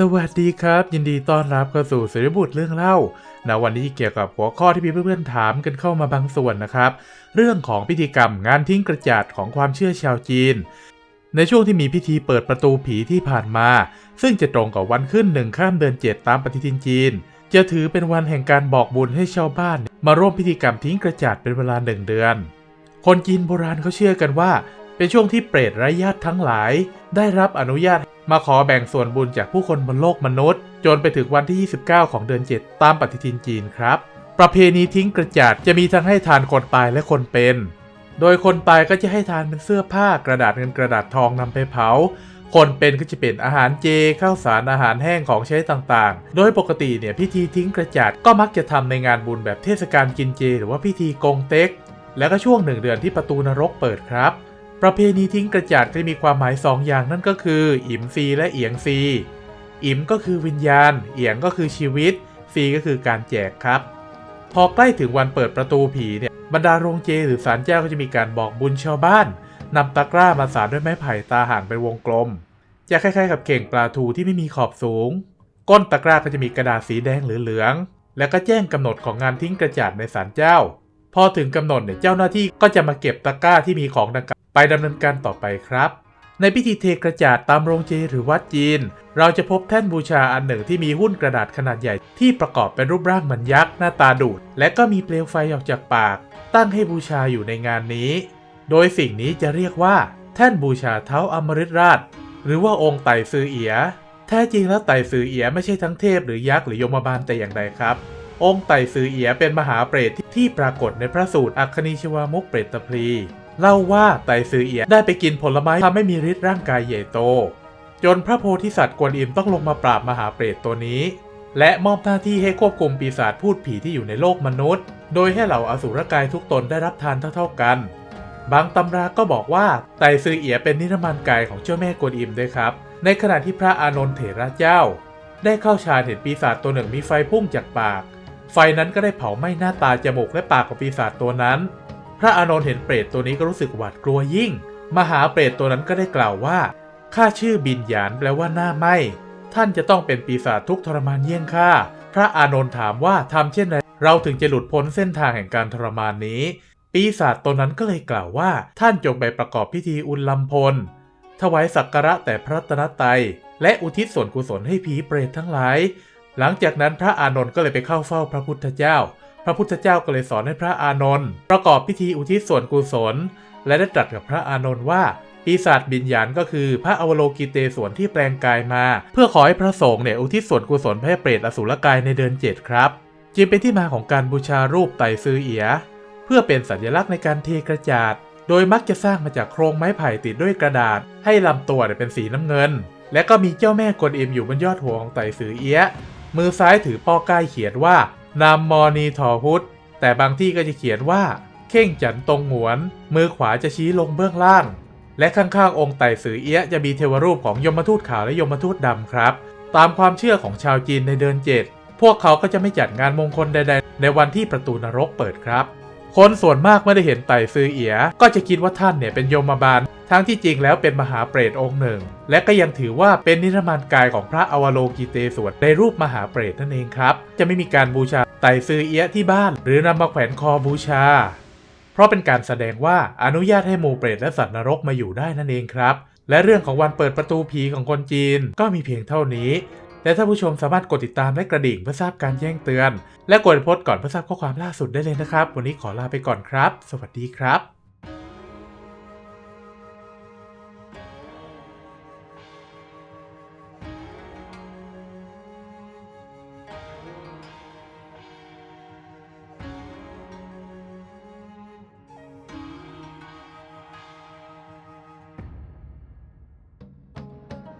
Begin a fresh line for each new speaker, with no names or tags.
สวัสดีครับ ยินดีต้อนรับเข้าสู่สริบุตรเรื่องเล่าณวันนี้เกี่ยวกับหัวข้อที่มีเพื่อนๆถามกันเข้ามาบางส่วนนะครับ เรื่องของพิธีกรรมงานทิ้งกระจาดของความเชื่อชาวจีน ในช่วงที่มีพิธีเปิดประตูผีที่ผ่านมา ซึ่งจะตรงกับวันขึ้นหนึ่งข้ามเดือนเจ็ดตามปฏิทินจีน จะถือเป็นวันแห่งการบอกบุญให้ชาวบ้าน มาร่วมพิธีกรรมทิ้งกระจาดเป็นเวลาหนึ่งเดือน คนจีนโบราณเขาเชื่อกันว่า เป็นช่วงที่เปรตไร้ญาติทั้งหลาย ได้รับอนุญาตมาขอแบ่งส่วนบุญจากผู้คนบนโลกมนุษย์ จนไปถึงวันที่ 29 ของเดือน 7 ตามปฏิทินจีนครับ ประเพณีทิ้งกระจาดจะมีทั้งให้ทานคนตายและคนเป็น โดยคนตายก็จะให้ทานเป็นเสื้อผ้ากระดาษเงินกระดาษทองนำไปเผา คนเป็นก็จะเป็นอาหารเจข้าวสารอาหารแห้งของใช้ต่างๆ โดยปกติเนี่ยพิธีทิ้งกระจาดก็มักจะทำในงานบุญแบบเทศกาลกินเจ หรือว่าพิธีกงเต็ก แล้วก็ช่วงหนึ่งเดือนที่ประตูนรกเปิดครับ ประเพณีทิ้งกระจาดจะมีความหมายสองอย่างนั่นก็คือ อิมซีและเอียงซีอิมก็คือวิญญาณ เอียงก็คือชีวิต ซีก็คือการแจกครับ พอใกล้ถึงวันเปิดประตูผีเนี่ยบรรดาโรงเจหรือศาลเจ้าก็จะมีการบอกบุญชาวบ้านนำตะกร้ามาสานด้วยไม้ไผ่ตาห่างเป็นวงกลม จะคล้ายๆกับเข่งปลาทูที่ไม่มีขอบสูง ก้นตะกร้าก็จะมีกระดาษสีแดงหรือเหลืองแล้วก็แจ้งกำหนดของงานทิ้งกระจาดในศาลเจ้า พอถึงกำหนดเนี่ยเจ้าหน้าที่ก็จะมาเก็บตะกร้าที่มีของดังกล่าว ไปดำเนินการต่อไปครับ ในพิธีเทกระจาดตามโรงเจหรือวัดจีน เราจะพบแท่นบูชาอันหนึ่งที่มีหุ้นกระดาษขนาดใหญ่ที่ประกอบเป็นรูปร่างเหมือนยักษ์หน้าตาดุดและก็มีเปลวไฟออกจากปาก ตั้งให้บูชาอยู่ในงานนี้ โดยสิ่งนี้จะเรียกว่า แท่นบูชาเท้าอมฤตราช หรือว่าองค์ไต่ซือเอียแท้จริงแล้วไต่ซือเอียไม่ใช่ทั้งเทพหรือยักษ์หรือยมบาลแต่อย่างใดครับองค์ไต่ซือเอียเป็นมหาเปรตที่ปรากฏในพระสูตรอัคคณีชวามุกเปรตตพลี เล่าว่าไตซือเอียได้ไปกินผลไม้ทำให้มีฤทธิ์ร่างกายใหญ่โต จนพระโพธิสัตว์กวนอิมต้องลงมาปราบมหาเปรตตัวนี้ และมอบหน้าที่ให้ควบคุมปีศาจพูดผีที่อยู่ในโลกมนุษย์ โดยให้เหล่าอสุรกายทุกตนได้รับทานเท่าๆกัน บางตำราก็บอกว่าไตซือเอียเป็นนิรมานกายของเจ้าแม่กวนอิมด้วยครับ ในขณะที่พระอานนท์เถระเจ้า ได้เข้าฌานเห็นปีศาจตัวหนึ่งมีไฟพุ่งจากปาก ไฟนั้นก็ได้เผาไหม้หน้าตาจมูกและปากของปีศาจตัวนั้น ระอานนท์เห็นเปรตตัวนี้ก็รู้สึกหวาดกลัวยิ่ง มหาเปรตตัวนั้นก็ได้กล่าวว่าข้าชื่อบินยานแปลว่าหน้าไหมท่านจะต้องเป็นปีศาจทุกทรมานเยี่ยงข้าพระอานนท์ถามว่าทำเช่นไรเราถึงจะหลุดพ้นเส้นทางแห่งการทรมานนี้ ปีศาจตนนั้นก็เลยกล่าวว่า ท่านจงไปประกอบพิธีอุลลำพล ถวายสักการะแต่พระรัตนตรัยและอุทิศส่วนกุศลให้ผีเปรตทั้งหลาย หลังจากนั้นพระอานนท์ก็เลยไปเข้าเฝ้าพระพุทธเจ้า พระพุทธเจ้าก็เลยสอนให้พระอานนท์ประกอบพิธีอุทิศส่วนกุศล และได้ตรัสกับพระอานนท์ว่าปีศาจบินยานก็คือพระอวโลกิเตศวนที่แปลงกายมา เพื่อขอให้พระสงฆ์เนี่ยอุทิศส่วนกุศลให้เปรตอสุรกายในเดือนเจ็ดครับ จึงเป็นที่มาของการบูชารูปไตซือเอีย เพื่อเป็นสัญลักษณ์ในการเทกระจาด โดยมักจะสร้างมาจากโครงไม้ไผ่ติดด้วยกระดาษ ให้ลำตัวเนี่ยเป็นสีน้ำเงิน และก็มีเจ้าแม่กวนอิมอยู่บนยอดหัวของไตซือเอีย มือซ้ายถือป้อก้ายเขียนว่า นามมอนีทอพุทธแต่บางที่ก็จะเขียนว่า เข่งจันตรงหวน มือขวาจะชี้ลงเบื้องล่าง และข้างๆองค์ไต่ซือเอียะจะมีเทวรูปของยมทูตขาวและยมทูตดำครับ ตามความเชื่อของชาวจีนในเดือนเจ็ดพวกเขาก็จะไม่จัดงานมงคลใดๆ ในวันที่ประตูนรกเปิดครับ คนส่วนมากเมื่อได้เห็นไต่ซือเอีย ก็จะคิดว่าท่านเนี่ยเป็นยมบาล ทั้งที่จริงแล้วเป็นมหาเปรตองค์หนึ่ง และก็ยังถือว่าเป็นนิรมานกายของพระอวโลกิเตศวรในรูปมหาเปรตนั่นเองครับ จะไม่มีการบูชา ไต่ซือเอียะที่บ้าน หรือนำมาแขวนคอบูชา เพราะเป็นการแสดงว่าอนุญาตให้หมูเปรตและสัตว์นรกมาอยู่ได้นั่นเองครับ และเรื่องของวันเปิดประตูผีของคนจีนก็มีเพียงเท่านี้และถ้าผู้ชมสามารถกดติดตามและกระดิ่งเพื่อทราบการแจ้งเตือน และกดโพสต์ก่อนเพื่อทราบข้อความล่าสุดได้เลยนะครับ วันนี้ขอลาไปก่อนครับ สวัสดีครับ